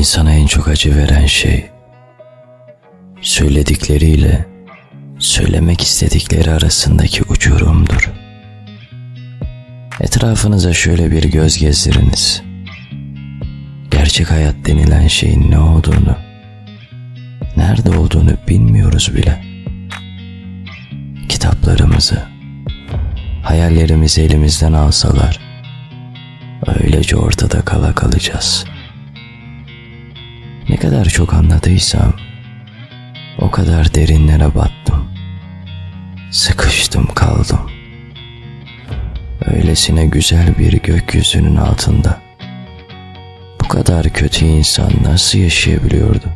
İnsana en çok acı veren şey söyledikleriyle söylemek istedikleri arasındaki uçurumdur. Etrafınıza şöyle bir göz gezdiriniz. Gerçek hayat denilen şeyin ne olduğunu, nerede olduğunu bilmiyoruz bile. Kitaplarımızı, hayallerimizi elimizden alsalar, öylece ortada kala kalacağız. Kadar çok anladıysam, o kadar derinlere battım. Sıkıştım kaldım. Öylesine güzel bir gökyüzünün altında. Bu kadar kötü insan nasıl yaşayabiliyordu?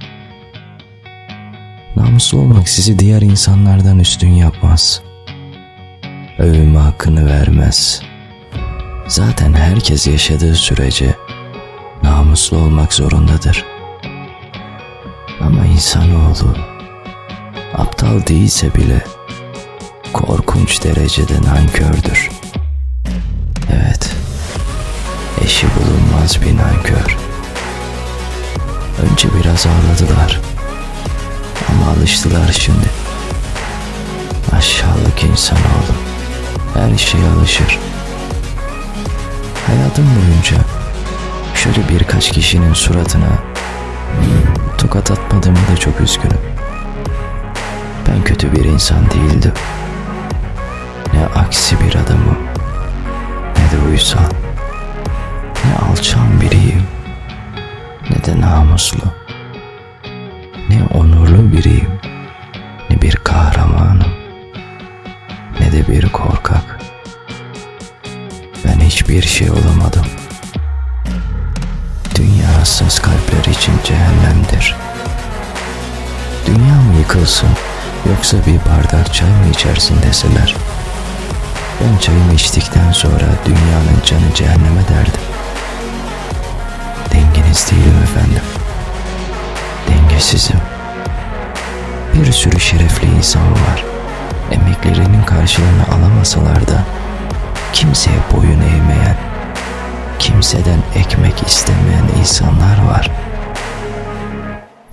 Namuslu olmak sizi diğer insanlardan üstün yapmaz. Övünme hakkını vermez. Zaten herkes yaşadığı sürece namuslu olmak zorundadır. Ama insanoğlu aptal değilse bile korkunç derecede nankördür. Evet, eşi bulunmaz bir nankör. Önce biraz ağladılar ama alıştılar şimdi. Aşağılık insanoğlu her şeye alışır. Hayatım boyunca şöyle birkaç kişinin suratına tokat atmadığımı da çok üzgünüm. Ben kötü bir insan değildim. Ne aksi bir adamım, ne de uysal, ne alçan biriyim, ne de namuslu, ne onurlu biriyim, ne bir kahramanım, ne de bir korkak. Ben hiçbir şey olamadım. Dünya hassas kalpler için cehennemdir. Yıkılsın yoksa bir bardak çay mı içersin deseler. Ben çayımı içtikten sonra dünyanın canı cehenneme derdim. Dengeniz değilim efendim. Dengesizim. Bir sürü şerefli insan var. Emeklerinin karşılığını alamasalar da kimseye boyun eğmeyen, kimseden ekmek istemeyen insanlar var.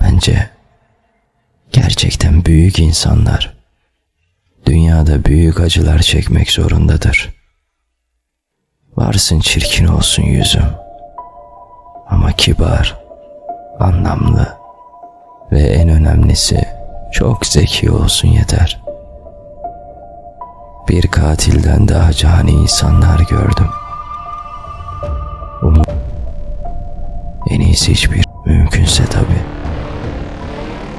Bence gerçekten büyük insanlar dünyada büyük acılar çekmek zorundadır. Varsın çirkin olsun yüzüm ama kibar, anlamlı ve en önemlisi çok zeki olsun yeter. Bir katilden daha cani insanlar gördüm. Umut en iyisi hiçbir mümkünse tabii.